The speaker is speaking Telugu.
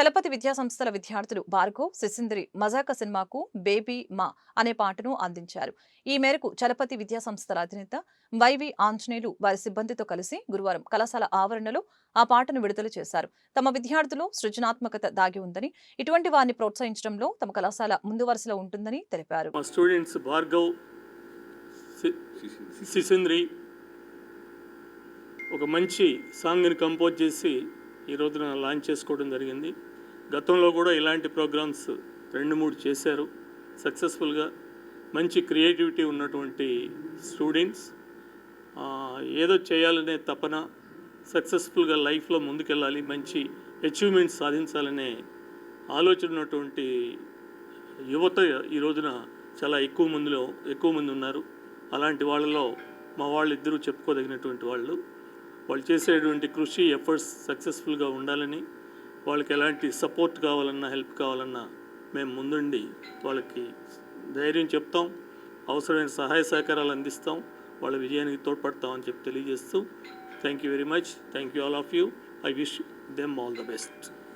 చలపతి విద్యా సంస్థల విద్యార్థులు భార్గవ్ శిశింద్రి మజాక సినిమాకు బేబీ మా అనే పాటను అందించారు. ఈ మేరకు చలపతి విద్యా సంస్థల అధినేత వైవి ఆంజనేయులు వారి సిబ్బందితో కలిసి గురువారం కళాశాల ఆవరణలో ఆ పాటను విడుదల చేశారు. తమ విద్యార్థులు సృజనాత్మకత దాగి ఉందని ఇటువంటి వారిని ప్రోత్సహించడంలో తమ కళాశాల ముందు వరుసలో ఉంటుందని తెలిపారు. స్టూడెంట్స్ భార్గవ్ సి- ఒక మంచి సాంగ్ని కంపోజ్ చేసి ఈ రోజున లాంచ్ చేసుకోవడం జరిగింది. గతంలో కూడా ఇలాంటి ప్రోగ్రామ్స్ రెండు మూడు చేశారు. సక్సెస్ఫుల్గా మంచి క్రియేటివిటీ ఉన్నటువంటి స్టూడెంట్స్ ఏదో చేయాలనే తపన సక్సెస్ఫుల్గా లైఫ్లో ముందుకెళ్ళాలి మంచి అచీవ్మెంట్స్ సాధించాలనే ఆలోచన ఉన్నటువంటి యువత ఈ రోజున చాలా ఎక్కువ మందిలో ఎక్కువ మంది ఉన్నారు. అలాంటి వాళ్ళలో మా వాళ్ళిద్దరూ చెప్పుకోదగినటువంటి వాళ్ళు. వాళ్ళు చేసేటువంటి కృషి ఎఫర్ట్స్ సక్సెస్ఫుల్గా ఉండాలని వాళ్ళకి ఎలాంటి సపోర్ట్ కావాలన్నా హెల్ప్ కావాలన్నా మేము ముందుండి వాళ్ళకి ధైర్యం చెప్తాం అవసరమైన సహాయ సహకారాలు అందిస్తాం వాళ్ళ విజయానికి తోడ్పడతామని చెప్పి తెలియజేస్తూ thank you very much thank you all of you I wish them all the best